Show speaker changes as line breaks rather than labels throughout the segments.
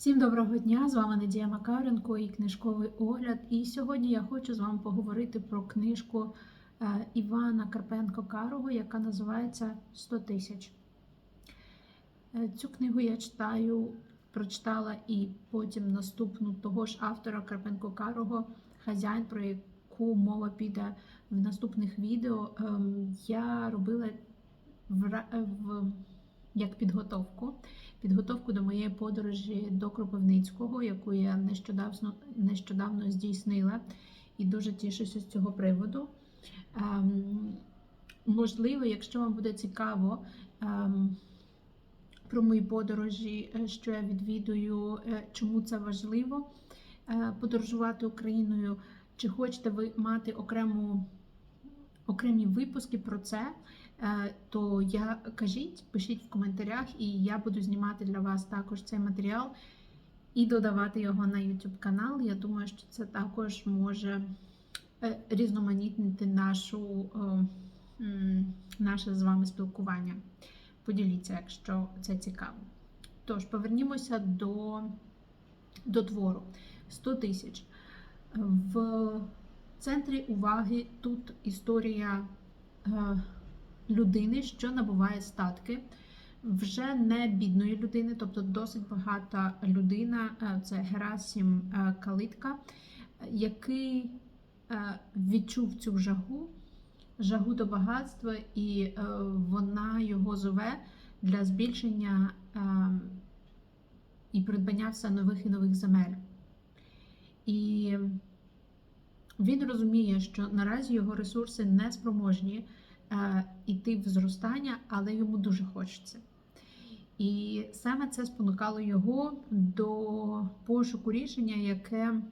Всім доброго дня! З вами Надія Макаренко і книжковий огляд. І сьогодні я хочу з вами поговорити про книжку е, Івана Карпенко Карого, яка називається «100 тисяч. Е, Цю книгу я читаю, прочитала і потім наступну того ж автора Карпенко Карого Хазяїн, про яку мова піде в наступних відео. Ем, Я робила в, в як підготовку. Підготовку до моєї подорожі до Кропивницького, яку я нещодавно, нещодавно здійснила, і дуже тішуся з цього приводу. Ем, можливо, якщо вам буде цікаво ем, про мої подорожі, е, що я відвідую, е, чому це важливо е, подорожувати Україною, чи хочете ви мати окрему, окремі випуски про це, то я кажіть, пишіть в коментарях, і я буду знімати для вас також цей матеріал і додавати його на YouTube канал. Я думаю, що це також може е, різноманітнити нашу, е, наше з вами спілкування. Поділіться, якщо це цікаво. Tож, повернімося до, до твору 100 тисяч. В центрі уваги тут історія. Людини, що набуває статки, вже не бідної людини, тобто досить багата людина, е, це Герасім е, Калитка, який е, відчув цю жагу, жагу до багатства, і вона його зове для збільшення і придбання все нових і нових земель. І він розуміє, що наразі його ресурси не спроможні йти в зростання, але йому дуже хочеться. І саме це спонукало його до пошуку рішення, яке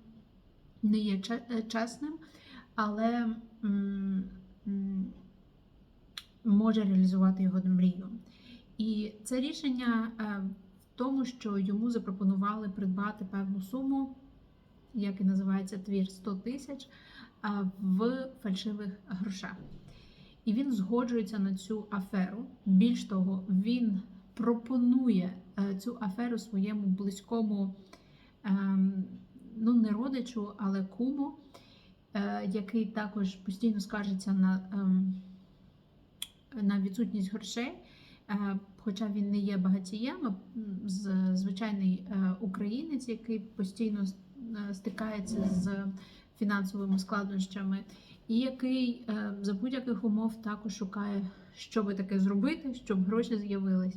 не є е, чесним, але може реалізувати його мрію. І це рішення е, в тому, що йому запропонували придбати певну суму, як і називається твір 100 тисяч, е, в фальшивих грошах. І він згоджується на цю аферу. Більш того, він пропонує е, цю аферу своєму близькому, ем, ну не родичу, але куму, е, який також постійно скаржиться на, ем, на відсутність грошей. Е, Хоча він не є багатієм, з- звичайний українець, який постійно стикається з фінансовими складнощами, і який е, за будь-яких умов також шукає, що би таке зробити, щоб гроші з'явились.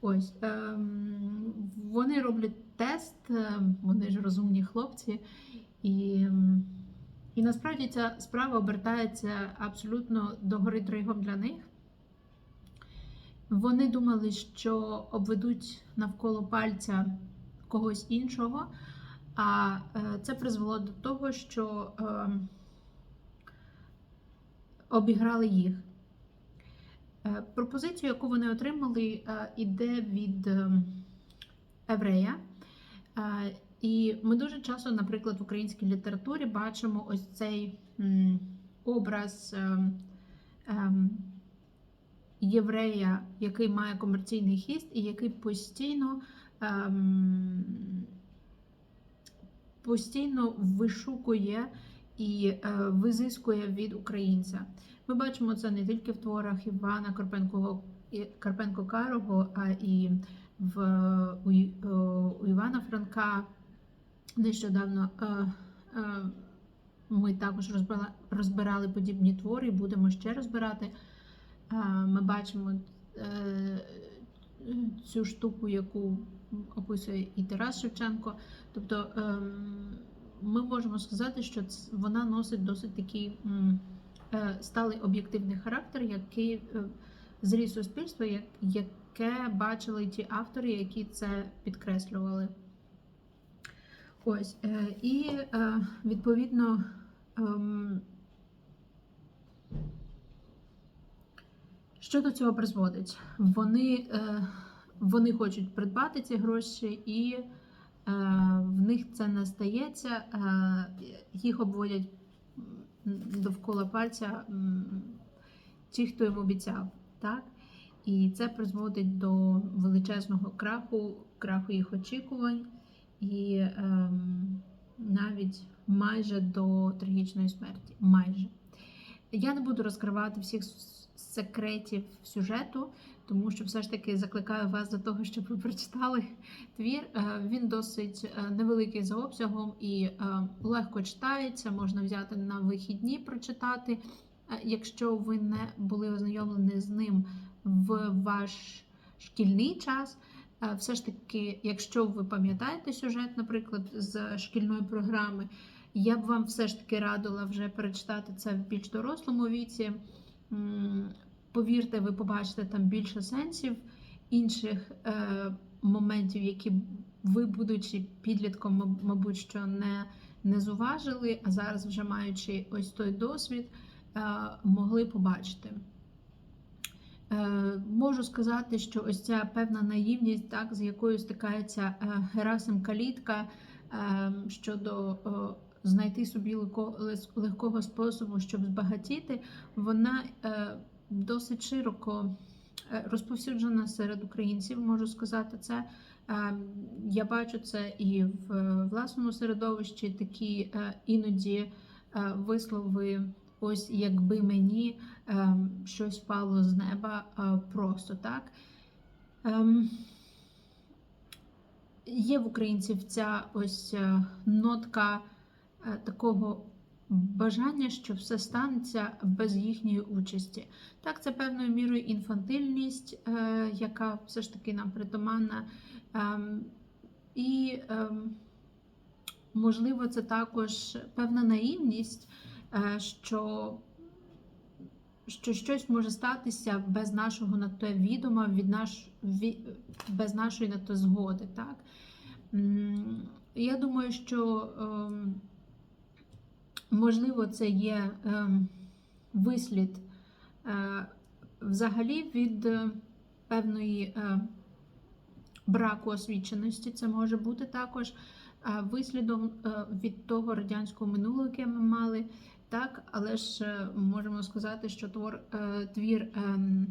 Ось ем, вони роблять тест, е, вони ж розумні хлопці, і, ем, і насправді ця справа обертається абсолютно догори дригом для них. Вони думали, що обведуть навколо пальця когось іншого, а е, це призвело до того, що ем, обіграли їх. Е, Пропозицію, яку вони отримали, е, іде від ем, еврея. Е, І ми дуже часто, наприклад, в українській літературі бачимо ось цей образ єврея, який має комерційний хіст і який постійно, постійно вишукує і е, визискує від українця. Ми бачимо це не тільки в творах Івана Карпенко, Карпенко Карого, а і в, у, е, у Івана Франка. Нещодавно е, ми також розбира- розбирали подібні твори і будемо ще розбирати. Ми бачимо цю штуку, яку описує і Тарас Шевченко. Тобто ем, ми можемо сказати, що вона носить досить такий е, сталий об'єктивний характер, який е, зріс суспільства, яке бачили ті автори, які це підкреслювали. Ось, е, і відповідно. ем, Що до цього призводить? Вони, вони хочуть придбати ці гроші, і в них це не стається. Е, їх обводять довкола пальця ті, хто їм обіцяв. Так? І це призводить до величезного краху, краху їх очікувань і ем, навіть майже до трагічної смерті. Майже. Я не буду розкривати всіх секретів сюжету, тому що все ж таки закликаю вас до того, щоб ви прочитали твір. Е, Він досить е, невеликий за обсягом і е, легко читається, можна взяти на вихідні прочитати. Якщо ви не були ознайомлені з ним в ваш шкільний час, все ж таки, якщо ви пам'ятаєте сюжет, наприклад, з шкільної програми, я б вам все ж таки радила вже перечитати це в більш дорослому віці. Повірте, ви побачите там більше сенсів, інших е, моментів, які ви, будучи підлітком, мабуть, що не, не зуважили, а зараз, вже маючи ось той досвід, е, могли побачити. Е, можу сказати, що ось ця певна наївність, так, з якою стикається е, Герасим Калітка е, щодо е, знайти собі легко- легкого способу, щоб збагатіти, вона е, досить широко е, розповсюджена серед українців, можу сказати це. Е, Я бачу це і в е, власному середовищі такі іноді вислови. Ось якби мені щось впало з неба просто так. Ем, є в українців ця ось нотка такого бажання, що все станеться без їхньої участі. Так, це певною мірою інфантильність, е, яка все ж таки нам притаманна. Ем, і, ем, можливо, це також певна наївність, е, що що щось може статися без нашого на те відома, від наш, ві, без нашої на те згоди. Так? Я думаю, що ем, можливо це є ем, вислід е, взагалі від е, певної е, браку освіченості. Це може бути також вислідом від того радянського минулого, яке ми мали. Так, але ж можемо сказати, що твор, твір ем,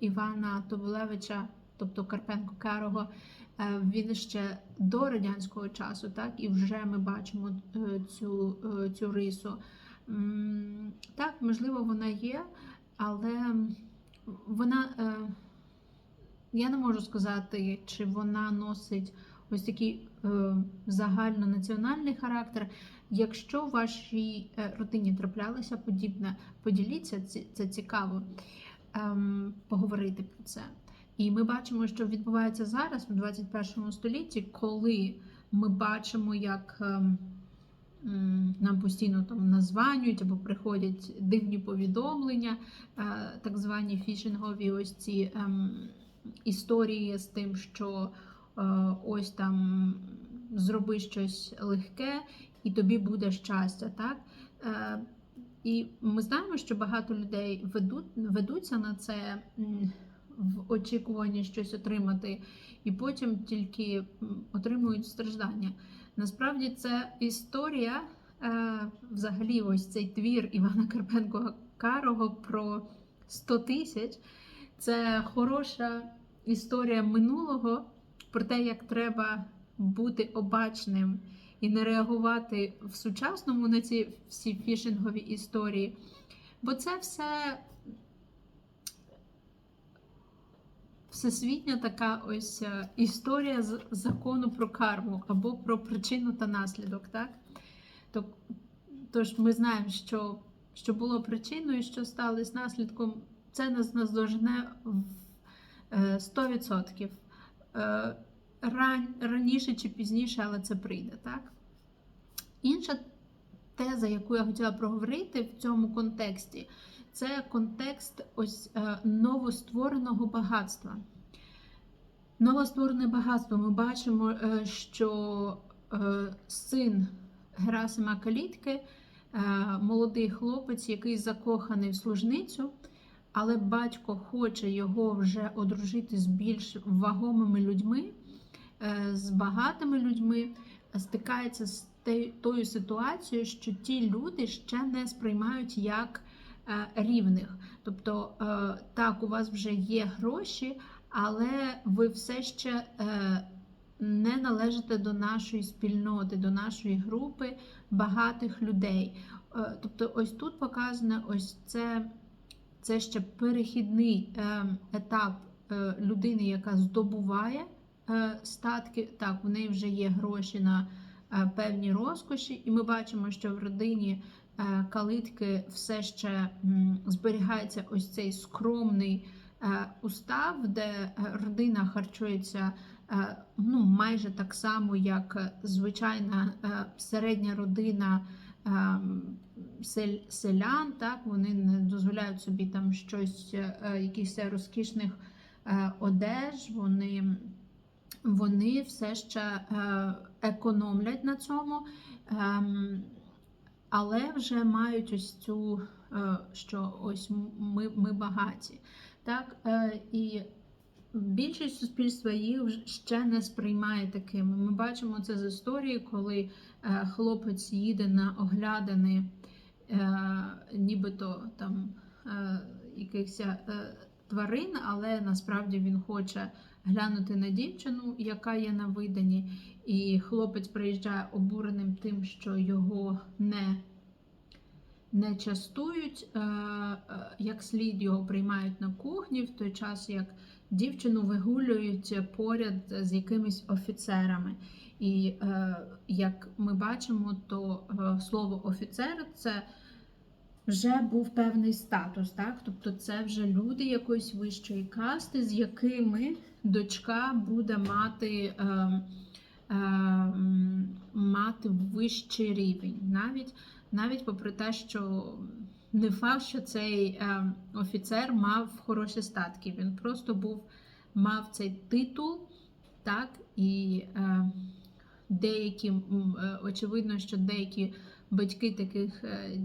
Івана Тоболевича, тобто Карпенко Карого, він ще до радянського часу, так, і вже ми бачимо цю, е, цю рису. Так, можливо, вона є, але вона, е, я не можу сказати, чи вона носить ось такий е, загальнонаціональний характер. Якщо в вашій родині траплялося подібне, поділіться, це цікаво ем, поговорити про це. І ми бачимо, що відбувається зараз, у 21 столітті, коли ми бачимо, як ем, нам постійно там названюють або приходять дивні повідомлення, е, так звані фішингові ось ці ем, історії з тим, що е, ось там зроби щось легке і тобі буде щастя. Так? Е, і ми знаємо, що багато людей ведуть, ведуться на це в очікуванні щось отримати, і потім тільки отримують страждання. Насправді це історія, е, взагалі, ось цей твір Івана Карпенко Карого про 100 тисяч. Це хороша історія минулого про те, як треба бути обачним і не реагувати в сучасному на ці всі фішингові історії. Бо це все всесвітня така ось е, історія з закону про карму або про причину та наслідок. Так? Тож ми знаємо, що, що було причиною, що сталося наслідком, це нас наздожене в е, 100%. Е, Ран, раніше чи пізніше, але це прийде, так? Інша теза, яку я хотіла проговорити в цьому контексті, це контекст ось е, новоствореного багатства. Новостворене багатство. Ми бачимо, е, що е, син Герасима Калітки, молодий хлопець, який закоханий в служницю, але батько хоче його вже одружити з більш вагомими людьми, з багатими людьми, стикається з тою ситуацією, що ті люди ще не сприймають як рівних. Тобто, е, так, у вас вже є гроші, але ви все ще е, не належите до нашої спільноти, до нашої групи багатих людей. Е, Тобто, ось тут показано ось це, це ще перехідний е, етап е, людини, яка здобуває е, статки. Так, в неї вже є гроші на е, певні розкоші, і ми бачимо, що в родині е, калитки все ще зберігається ось цей скромний е, устав, де е, родина харчується е, ну, майже так само, як е, звичайна е, середня родина е, селян. Так, вони не дозволяють собі там щось, е, якихось розкішних е, одеж. Вони, вони все ще е, економлять на цьому. Але вже мають ось цю, е, що ось ми, ми багаті. Так? Е, І більшість суспільства їх ще не сприймає такими. Ми бачимо це з історії, коли е, хлопець їде на оглядини, нібито там якихось тварин, але насправді він хоче глянути на дівчину, яка є на виданні. І хлопець приїжджає обуреним тим, що його не, не частують, е, е, як слід його приймають на кухні, в той час як дівчину вигулюють поряд з якимись офіцерами. І е, як ми бачимо, то слово офіцер це вже був певний статус, так? Тобто це вже люди якоїсь вищої касти, з якими дочка буде мати. Е, мати вищий рівень. Навіть, навіть попри те, що не факт, що цей ем, офіцер мав хороші статки. Він просто був, мав цей титул, так, і е, деякі, е, очевидно, що деякі батьки таких е,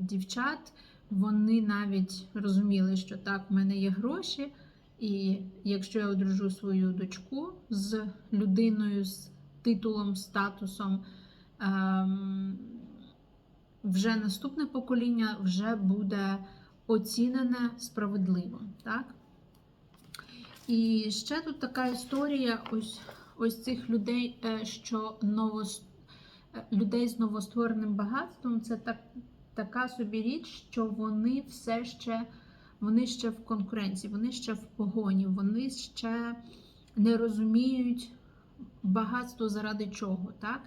дівчат, вони навіть розуміли, що так, в мене є гроші. І якщо я одружу свою дочку з людиною з титулом, статусом, ем, вже наступне покоління вже буде оцінене справедливо. Так? І ще тут така історія ось, ось цих людей, е, що новос... е, людей з новоствореним багатством це так, така собі річ, що вони все ще вони ще в конкуренції, вони ще в погоні, вони ще не розуміють багатство заради чого. Так?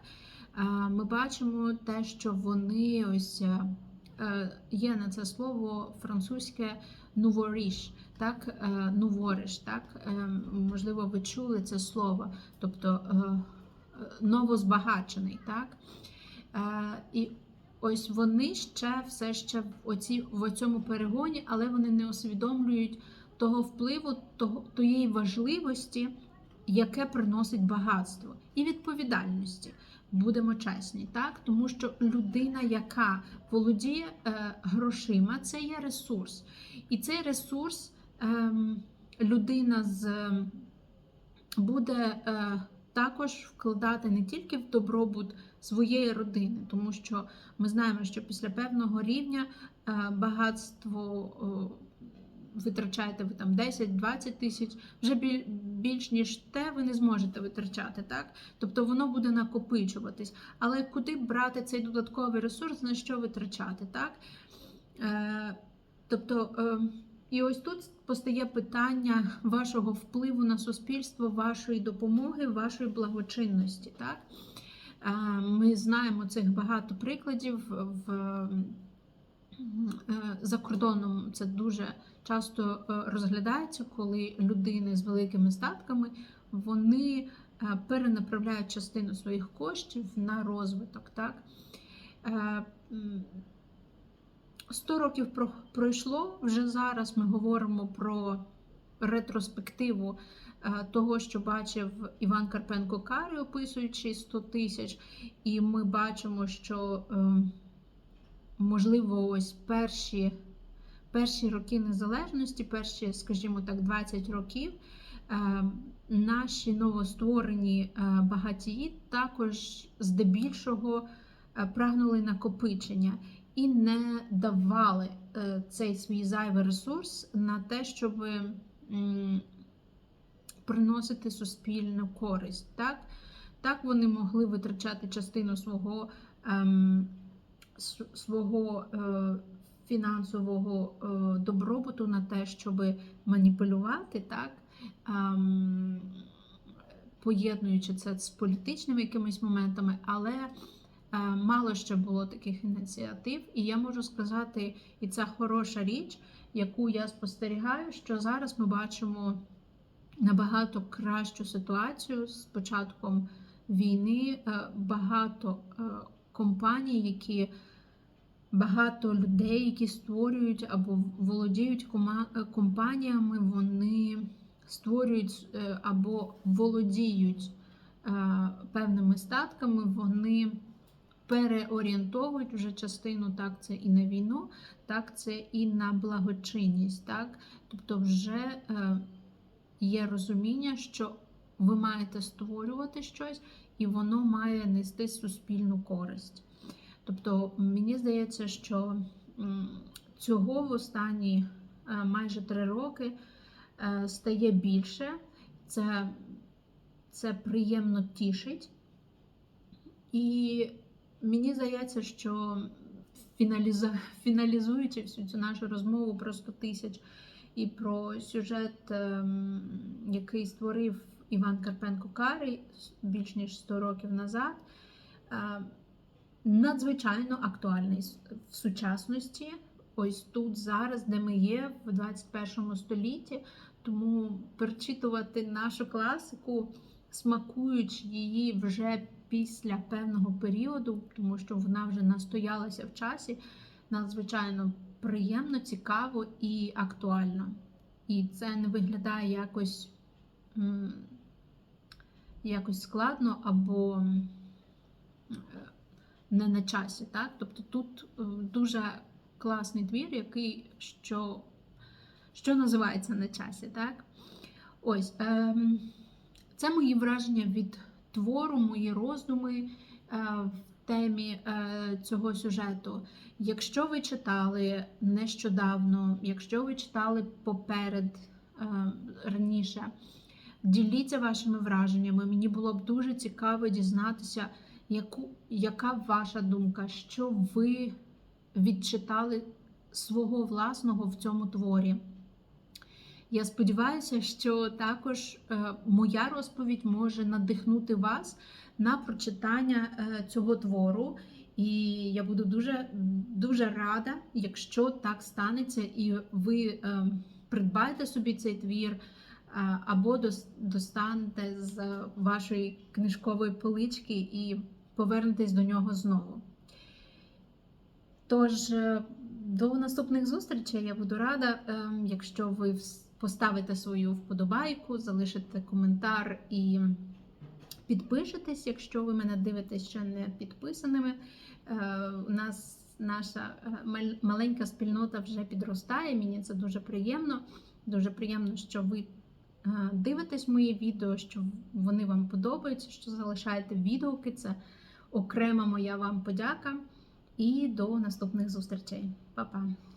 Е, Ми бачимо те, що вони ось е, е, є на це слово французьке новоріш, так, новориш, так? Можливо, ви чули це слово, тобто новозбагачений. Так? І ось вони ще все ще в, оці, в цьому перегоні, але вони не усвідомлюють того впливу, того, тієї важливості, яке приносить багатство і відповідальності. Будемо чесні, так? Тому що людина, яка володіє е, грошима, це є ресурс. І цей ресурс ем, людина з буде е, також вкладати не тільки в добробут своєї родини, тому що ми знаємо, що після певного рівня е, багатство. Витрачаєте ви там 10-20 тисяч, вже більш ніж те ви не зможете витрачати, так? Тобто воно буде накопичуватись. Але куди брати цей додатковий ресурс, на що витрачати, так? Е, тобто, е, і ось тут постає питання вашого впливу на суспільство, вашої допомоги, вашої благочинності. Так? Ми знаємо цих багато прикладів в. Е, За кордоном це дуже часто е, розглядається, коли людини з великими статками вони е, перенаправляють частину своїх коштів на розвиток. Так? Е, 100 років про- пройшло, вже зараз ми говоримо про ретроспективу е, того, що бачив Іван Карпенко Карі, описуючи 100 тисяч, і ми бачимо, що е, можливо, ось перші, перші роки незалежності, перші, скажімо так, 20 років, е, наші новостворені багатії також здебільшого прагнули накопичення і не давали е, цей свій зайвий ресурс на те, щоб приносити суспільну користь. Так, так вони могли витрачати частину свого, ем, свого е, фінансового е, добробуту на те, щоб маніпулювати, так, ем, поєднуючи це з політичними якимись моментами, але мало ще було таких ініціатив, і я можу сказати, і це хороша річ, яку я спостерігаю, що зараз ми бачимо набагато кращу ситуацію з початком війни. Е, Багато е, компаній, які багато людей, які створюють або володіють е, компаніями, вони створюють е, або володіють е, певними статками, вони переорієнтовують вже частину, так це і на війну, так це і на благочинність. Так? Тобто вже е, є розуміння, що ви маєте створювати щось, і воно має нести суспільну користь. Тобто, мені здається, що цього в останні е, майже три роки е, стає більше. Це, це приємно тішить. І мені здається, що фіналізуючи всю цю нашу розмову про 100 тисяч і про сюжет, ем, який створив Іван Карпенко Карий більш ніж 100 років назад, е, надзвичайно актуальний в сучасності. Ось тут зараз, де ми є, в 21 столітті. Тому перечитувати нашу класику, смакуючи її вже після певного періоду, тому що вона вже настоялася в часі, надзвичайно приємно, цікаво і актуально. І це не виглядає якось, якось складно або е, не на часі. Так? Тобто тут е, дуже класний твір, який що, що називається на часі. Так? Ось, ем, це мої враження від твору, мої роздуми е, в темі е, цього сюжету. Якщо ви читали нещодавно, якщо ви читали поперед е, раніше, діліться вашими враженнями. Мені було б дуже цікаво дізнатися, яку, яка ваша думка, що ви відчитали свого власного в цьому творі. Я сподіваюся, що також е, моя розповідь може надихнути вас на прочитання е, цього твору. І я буду дуже дуже рада, якщо так станеться, і ви е, придбаєте собі цей твір, або достанете з вашої книжкової полички і повернетесь до нього знову. Тож, до наступних зустрічей я буду рада, е, якщо ви поставите свою вподобайку, залишите коментар і підпишетесь, якщо ви мене дивитесь ще не підписаними. Е, У нас наша е, маленька спільнота вже підростає. Мені це дуже приємно. Дуже приємно, що ви е, дивитесь мої відео, що вони вам подобаються, що залишаєте відгуки. Це окрема моя вам подяка. І до наступних зустрічей. Па-па!